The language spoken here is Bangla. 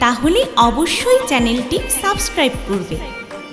তাহলে অবশ্যই চ্যানেলটি সাবস্ক্রাইব করবে।